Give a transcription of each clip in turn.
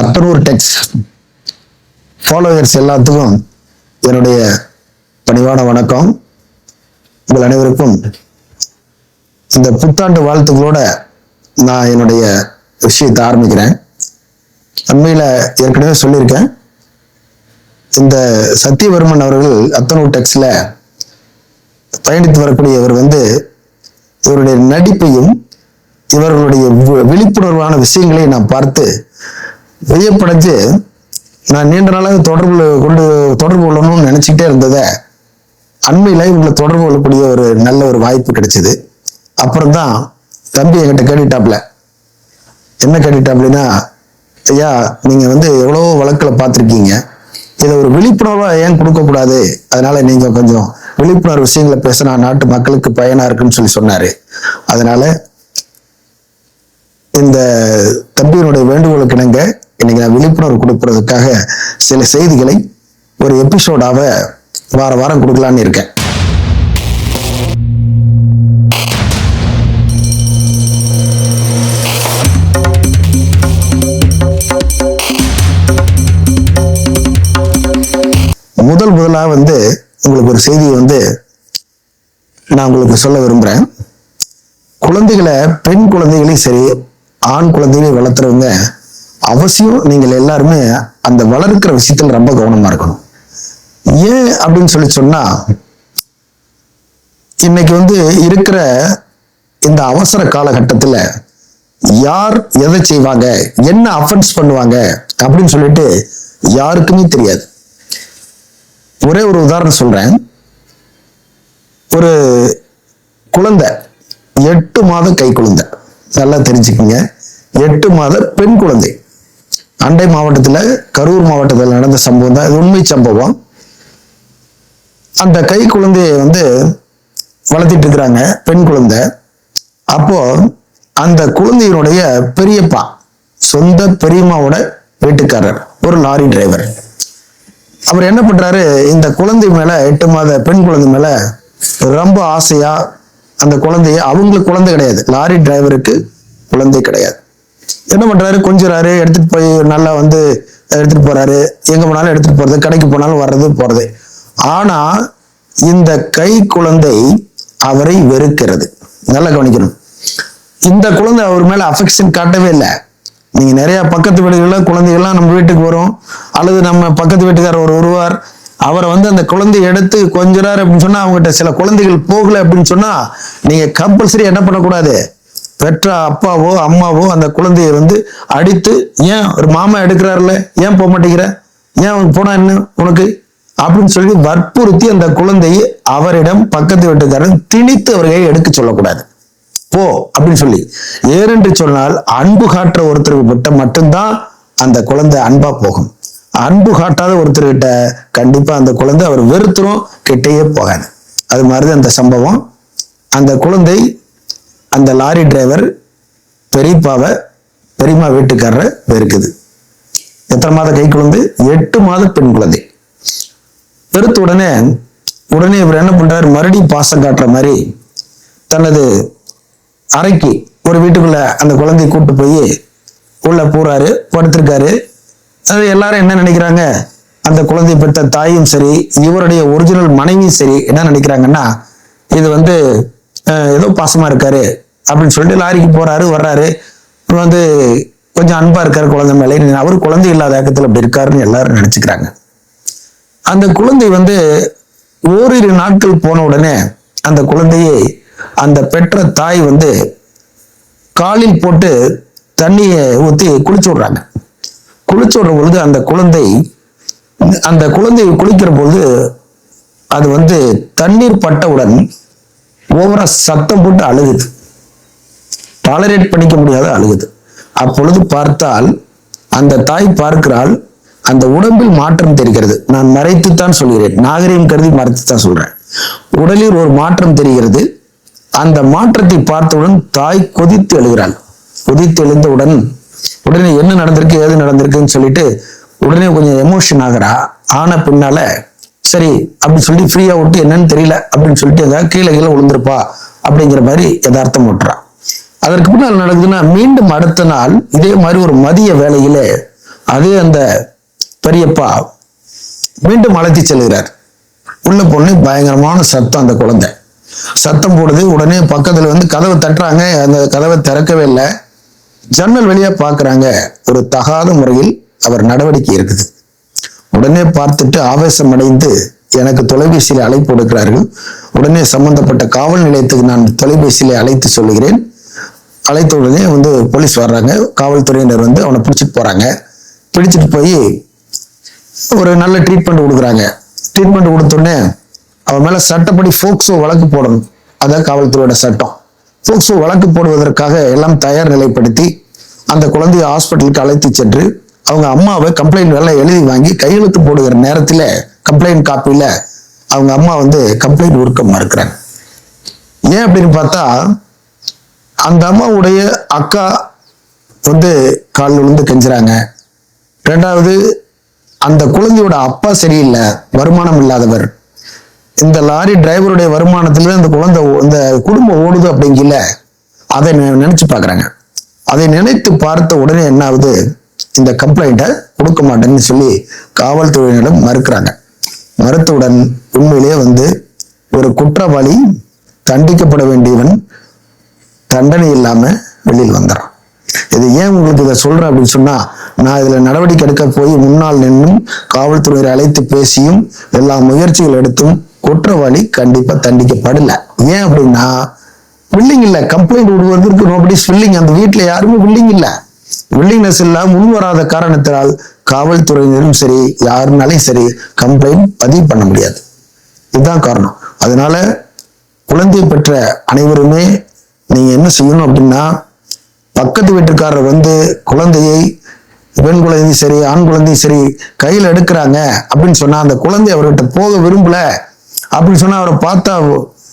அத்தனூர் டெக்ஸ் followers எல்லாத்துக்கும் என்னுடைய பணிவான வணக்கம். உங்கள் அனைவருக்கும் இந்த புத்தாண்டு வாழ்த்துக்களோட நான் என்னுடைய விஷயத்தை ஆரம்பிக்கிறேன். அண்மையில் ஏற்கனவே சொல்லியிருக்கேன். இந்த சத்தியவர்மன் அவர்கள் அத்தனூர் டெக்ஸில் பயணித்து வரக்கூடிய இவர் வந்து இவருடைய நடிப்பையும் இவர்களுடைய விழிப்புணர்வான விஷயங்களை நான் பார்த்து வியப்படைஞ்சு நான் நீண்ட நாளாக தொடர்பு கொண்டு தொடர்பு கொள்ளணும்னு நினச்சிக்கிட்டே இருந்ததை அண்மையில் இவங்களை தொடர்பு கொள்ளக்கூடிய ஒரு நல்ல ஒரு வாய்ப்பு கிடைச்சிது. அப்புறம் தான் தம்பி என்கிட்ட கேட்டுட்டாப்ல என்ன கேட்டுட்டாப்லனா ஐயா நீங்கள் வந்து எவ்வளோ வழக்கில் பார்த்துருக்கீங்க. இதை ஒரு விழிப்புணர்வாக ஏன் கொடுக்கக்கூடாது? அதனால நீங்கள் கொஞ்சம் விழிப்புணர்வு விஷயங்களை பேசினா நாட்டு மக்களுக்கு பயனாக இருக்குன்னு சொல்லி சொன்னார். அதனால இந்த தம்பியினுடைய வேண்டுகோளுக்கு இணங்க இன்னைக்கு நான் விழிப்புணர்வு கொடுக்கறதுக்காக சில செய்திகளை ஒரு எபிசோடாக வார வாரம் கொடுக்கலான்னு இருக்கேன். முதல் முதலாக வந்து உங்களுக்கு ஒரு செய்தியை வந்து நான் உங்களுக்கு சொல்ல விரும்புறேன். குழந்தைகளை பெண் குழந்தைகளையும் சரி ஆண் குழந்தைகளையும் வளர்த்துறவங்க அவசியம் நீங்கள் எல்லாருமே அந்த வளர்க்கிற விஷயத்தில் ரொம்ப கவனமா இருக்கணும். ஏன் அப்படின்னு சொல்லி சொன்னா இன்னைக்கு வந்து இருக்கிற இந்த அவசர காலகட்டத்துல யார் எதை செய்வாங்க என்ன அஃபென்ஸ் பண்ணுவாங்க அப்படின்னு சொல்லிட்டு யாருக்குமே தெரியாது. ஒரே ஒரு உதாரணம் சொல்றேன். ஒரு குழந்தை எட்டு மாத கை குழந்தை. நல்லா தெரிஞ்சுக்கங்க. எட்டு மாத பெண் குழந்தை. அண்டை மாவட்டத்தில் கரூர் மாவட்டத்தில் நடந்த சம்பவம் தான் இது உண்மை சம்பவம். அந்த கை குழந்தையை வந்து வளர்த்திட்டு இருக்கிறாங்க பெண் குழந்தை. அப்போ அந்த குழந்தையினுடைய பெரியப்பா சொந்த பெரியம்மாவோட வீட்டுக்காரர் ஒரு லாரி டிரைவர். அவர் என்ன பண்றாரு இந்த குழந்தை மேல எட்டு மாத பெண் குழந்தை மேல ரொம்ப ஆசையா அந்த குழந்தைய அவங்களுக்கு குழந்தை கிடையாது லாரி டிரைவருக்கு குழந்தை கிடையாது. என்ன பண்றாரு? கொஞ்சிறாரு எடுத்துட்டு போய் நல்லா வந்து எடுத்துட்டு போறாரு. எங்க போனாலும் எடுத்துட்டு போறது கடைக்கு போனாலும் வர்றது போறது. ஆனா இந்த கை குழந்தை அவரை வெறுக்கிறது. நல்லா கவனிக்கணும். இந்த குழந்தை அவர் மேல அஃபெக்ஷன் காட்டவே இல்லை. நீங்க நிறைய பக்கத்து வீடுகள்ல குழந்தைகள்லாம் நம்ம வீட்டுக்கு வரும். அல்லது நம்ம பக்கத்து வீட்டுக்காரர் ஒரு வருவார் அவரை வந்து அந்த குழந்தையை எடுத்து கொஞ்சிறாரு அப்படின்னு சொன்னா அவங்ககிட்ட சில குழந்தைகள் போகல அப்படின்னு சொன்னா நீங்க கம்பல்சரி என்ன பண்ணக்கூடாது? பெற்ற அப்பாவோ அம்மாவோ அந்த குழந்தையை வந்து அடித்து ஏன் ஒரு மாமா எடுக்கிறாருல ஏன் போக மாட்டேங்கிற? ஏன் அவனுக்கு போனா என்ன உனக்கு? அப்படின்னு சொல்லி வற்புறுத்தி அந்த குழந்தையை அவரிடம் பக்கத்து வீட்டுக்காரன் திணித்து அவர்களை எடுக்க சொல்லக்கூடாது. போ அப்படின்னு சொல்லி. ஏனென்று சொன்னால் அன்பு காட்டுற ஒருத்தருக்கு கிட்ட மட்டும்தான் அந்த குழந்தை அன்பா போகும். அன்பு காட்டாத ஒருத்தர்கிட்ட கண்டிப்பா அந்த குழந்தை அவர் வெறுத்துரும் கிட்டேயே போகாது. அது மாதிரி அந்த சம்பவம். அந்த குழந்தை அந்த லாரி டிரைவர் பெரியப்பாவை பெரியம்மா வீட்டுக்காரரை பெருக்குது எத்தனை மாத கை குழந்தை? எட்டு மாத பெண் குழந்தை. பெருத்த உடனே உடனே இவர் என்ன பண்றாரு? மறுபடியும் பாசம் காட்டுற மாதிரி தனது அறைக்கு ஒரு வீட்டுக்குள்ள அந்த குழந்தையை கூட்டு போய் உள்ள போறாரு படுத்திருக்காரு. அது எல்லாரும் என்ன நினைக்கிறாங்க? அந்த குழந்தை பெற்ற தாயும் சரி இவருடைய ஒரிஜினல் மனைவியும் சரி என்ன நினைக்கிறாங்கன்னா இது வந்து ஏதோ பாசமா இருக்காரு. அப்படின்னு சொல்லிட்டு லாரிக்கு போறாரு வர்றாரு. வந்து கொஞ்சம் அன்பா இருக்காரு குழந்தை மேலே. அவர் குழந்தை இல்லாத ஏக்கத்துல அப்படி இருக்காருன்னு எல்லாரும் நினைச்சுக்கிறாங்க. அந்த குழந்தை வந்து ஓரிரு நாட்கள் போன உடனே அந்த குழந்தையை அந்த பெற்ற தாய் வந்து காலில் போட்டு தண்ணியை ஊற்றி குளிச்சு விடுறாங்க. குளிச்சு விடுற பொழுது அந்த குழந்தை அந்த குழந்தை குளிக்கிற பொழுது அது வந்து தண்ணீர் பட்டவுடன் ஓவரா சத்தம் போட்டு அழுகுது. டாலரேட் பண்ணிக்க முடியாத அழுகுது. அப்பொழுது பார்த்தால் அந்த தாய் பார்க்கிறாள் அந்த உடம்பில் மாற்றம் தெரிகிறது. நான் மறைத்துத்தான் சொல்கிறேன். நாகரிகம் கருதி மறைத்துத்தான் சொல்றேன். உடலில் ஒரு மாற்றம் தெரிகிறது. அந்த மாற்றத்தை பார்த்தவுடன் தாய் கொதித்து எழுகிறாள். கொதித்து எழுந்தவுடன் உடனே என்ன நடந்திருக்கு ஏது நடந்திருக்குன்னு சொல்லிட்டு உடனே கொஞ்சம் எமோஷன் ஆகுறா. ஆன பின்னால சரி அப்படின்னு சொல்லி ஃப்ரீயா விட்டு என்னன்னு தெரியல அப்படின்னு சொல்லிட்டு ஏதாவது கீழே கீழே விழுந்திருப்பா அப்படிங்கிற மாதிரி யதார்த்தம் விட்டுறா அதற்கு பின்னால் நடக்குதுன்னா மீண்டும் அடுத்த நாள் இதே மாதிரி ஒரு மதிய வேலையில அதே அந்த பெரியப்பா மீண்டும் அழைத்து செல்கிறார். உள்ள பொண்ணு பயங்கரமான சத்தம் அந்த குழந்தை. சத்தம் போடுது உடனே பக்கத்துல வந்து கதவை தட்டுறாங்க அந்த கதவை திறக்கவே இல்லை. ஜன்னல் வழியா பாக்குறாங்க ஒரு தகாத முறையில் அவர் நடவடிக்கை இருக்குது. உடனே பார்த்துட்டு ஆவேசம் அடைந்து எனக்கு தொலைபேசியில் அழைப்பு கொடுக்கிறார்கள். உடனே சம்பந்தப்பட்ட காவல் நிலையத்துக்கு நான் தொலைபேசியில அழைத்து சொல்லுகிறேன். அழைத்த உடனே வந்து போலீஸ் வர்றாங்க. காவல்துறையினர் வந்து அவனை பிடிச்சிட்டு போறாங்க. பிடிச்சிட்டு போய் ஒரு நல்ல ட்ரீட்மெண்ட் கொடுக்குறாங்க. ட்ரீட்மெண்ட் கொடுத்தோடனே அவன் மேல சட்டப்படி ஃபோக்சோ வழக்கு போடணும். அதான் காவல்துறையோட சட்டம். ஃபோக்சோ வழக்கு போடுவதற்காக எல்லாம் தயார் நிலைப்படுத்தி அந்த குழந்தையை ஹாஸ்பிட்டலுக்கு அழைத்து சென்று அவங்க அம்மாவை கம்ப்ளைண்ட் எல்லாம் எழுதி வாங்கி கையெழுத்து போடுகிற நேரத்தில் கம்ப்ளைண்ட் காப்பியில் அவங்க அம்மா வந்து கம்ப்ளைண்ட் உருக்க மறுக்கிறாங்க. ஏன் அப்படின்னு பார்த்தா அந்த அம்மாவுடைய அக்கா வந்து கால் விழுந்து கெஞ்சுறாங்க. ரெண்டாவது அந்த குழந்தையோட அப்பா சரியில்லை வருமானம் இல்லாதவர். இந்த லாரி டிரைவருடைய வருமானத்துல இந்த குழந்தை இந்த குடும்பம் ஓடுது அப்படிங்கல அதை நினைச்சு பாக்குறாங்க. அதை நினைத்து பார்த்த உடனே என்ன ஆகுது இந்த கம்ப்ளைண்ட்டை கொடுக்க மாட்டேன்னு சொல்லி காவல்துறையினரிடம் மறுக்கிறாங்க. மறுத்தவுடன் உண்மையிலேயே வந்து ஒரு குற்றவாளி தண்டிக்கப்பட வேண்டியவன் தண்டனை இல்லாம வெளியில் வந்துடும் இது ஏன் உங்களுக்கு இதை சொல்றேன் அப்படின்னு சொன்னா நான் இதுல நடவடிக்கை எடுக்க போய் முன்னால் நின்றும் காவல்துறையை அழைத்து பேசியும் எல்லா முயற்சிகள் எடுத்தும் குற்றவாளி கண்டிப்பா தண்டிக்கப்படல. ஏன் அப்படின்னா வில்லிங் இல்லை கம்ப்ளைண்ட் விடுவதற்கு நோபடி வில்லிங் அந்த வீட்டுல யாருமே வில்லிங் இல்லை. வில்லிங்னஸ் இல்ல முன் வராத காரணத்தினால் காவல்துறையினரும் சரி யாருனாலையும் சரி கம்ப்ளைண்ட் பதிவு பண்ண முடியாது. இதுதான் காரணம். அதனால குழந்தை பெற்ற அனைவருமே நீங்கள் என்ன செய்யணும் அப்படின்னா பக்கத்து வீட்டுக்காரர் வந்து குழந்தையை பெண் குழந்தையும் சரி ஆண் குழந்தையும் சரி கையில் எடுக்கிறாங்க அப்படின்னு சொன்னால் அந்த குழந்தை அவர்கிட்ட போக விரும்பல அப்படின்னு சொன்னால் அவரை பார்த்தா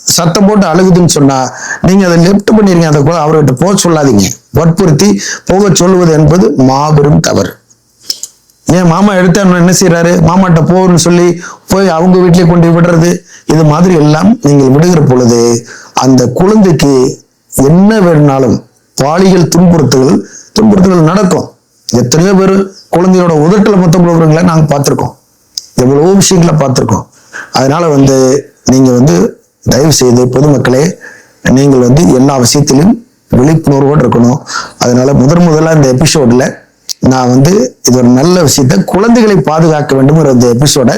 சத்தம் போட்டு அழுகுதுன்னு சொன்னா நீங்க அதை லெஃப்ட் பண்ணிருங்க அந்த குழ- அவர்கிட்ட போக சொல்லாதீங்க. வற்புறுத்தி போக சொல்லுவது என்பது மாபெரும் தவறு. ஏன் மாமா எடுத்தா என்ன செய்யறாரு மாமாட்ட போகணும்னு சொல்லி போய் அவங்க வீட்டிலே கொண்டு விடுறது இது மாதிரி எல்லாம் நீங்கள் விடுகிற பொழுது அந்த குழந்தைக்கு என்ன வேணும்னாலும் பாலியல் துன்புறுத்தல்கள் துன்புறுத்தல்கள் நடக்கும். எத்தனையோ பேர் குழந்தையோட உதட்டில் மொத்தம் கொடுக்குறவங்கள நாங்கள் பார்த்துருக்கோம். எவ்வளவோ விஷயங்களை பார்த்துருக்கோம். அதனால வந்து நீங்கள் வந்து தயவு செய்து பொதுமக்களே நீங்கள் வந்து எல்லா விஷயத்திலும் விழிப்புணர்வோடு இருக்கணும். அதனால முதன் முதல்ல இந்த எபிசோடில் நான் வந்து இது ஒரு நல்ல விஷயத்த குழந்தைகளை பாதுகாக்க வேண்டும்ங்கிற இந்த எபிசோட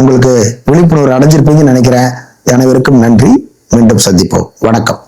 உங்களுக்கு விழிப்புணர்வு அடைஞ்சிருப்பீங்கன்னு நினைக்கிறேன். அனைவருக்கும் நன்றி. மீண்டும் சந்திப்போம். வணக்கம்.